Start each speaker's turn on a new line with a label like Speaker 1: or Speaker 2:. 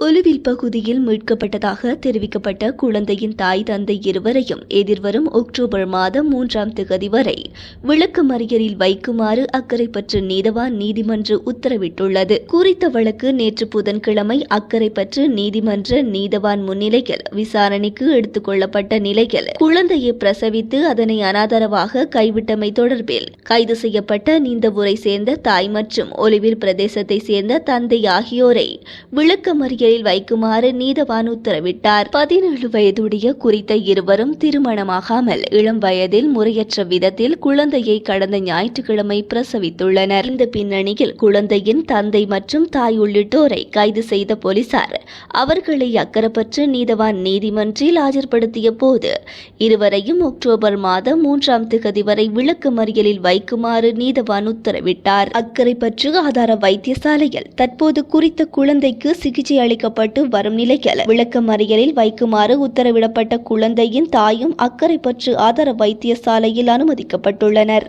Speaker 1: ஒலுவில் பகுதியில் மீட்கப்பட்டதாக தெரிவிக்கப்பட்ட குழந்தையின் தாய் தந்தை இருவரையும் எதிர்வரும் அக்டோபர் மாதம் மூன்றாம் திகதி வரை விளக்கு மறியலில் வைக்குமாறு அக்கரைப்பற்று நீதவான் நீதிமன்று உத்தரவிட்டுள்ளது. குறித்த வழக்கு நேற்று புதன்கிழமை அக்கரைப்பற்று நீதிமன்ற நீதவான் முன்னிலையில் விசாரணைக்கு எடுத்துக் கொள்ளப்பட்ட நிலையில் குழந்தையை பிரசவித்து அதனை அனாதரவாக கைவிட்டமை தொடர்பில் கைது செய்யப்பட்ட நீந்தவூரை சேர்ந்த தாய் மற்றும் ஒலிவில் பிரதேசத்தை சேர்ந்த தந்தை ஆகியோரை விளக்கமறியலில் வைக்குமாறு நீதவான் உத்தரவிட்டார். பதினேழு வயதுடைய குறித்த இருவரும் திருமணமாகாமல் இளம் வயதில் முறையற்ற விதத்தில் குழந்தையை கடந்த ஞாயிற்றுக்கிழமை பிரசவித்துள்ளனர். இந்த பின்னணியில் குழந்தையின் தந்தை மற்றும் தாய் உள்ளிட்டோரை கைது செய்த போலீசார் அவர்களை அக்கறப்பற்று நீதவான் நீதிமன்றில் ஆஜர்படுத்திய போது இருவரையும் அக்டோபர் மாதம் மூன்றாம் திகதி வரை விளக்கு மறியலில் வைக்குமாறு நீதவான் உத்தரவிட்டார். அக்கரை பற்று ஆதார வைத்தியசாலையில் தற்போது குறித்த குழந்தைக்கு சிகிச்சை அளிக்கப்பட்டு வரும் நிலையில் விளக்கமறியலில் வைக்குமாறு உத்தரவிடப்பட்ட குழந்தையின் தாயும் அக்கரை பற்று ஆதார வைத்தியசாலையில் அனுமதிக்கப்பட்டுள்ளனர்.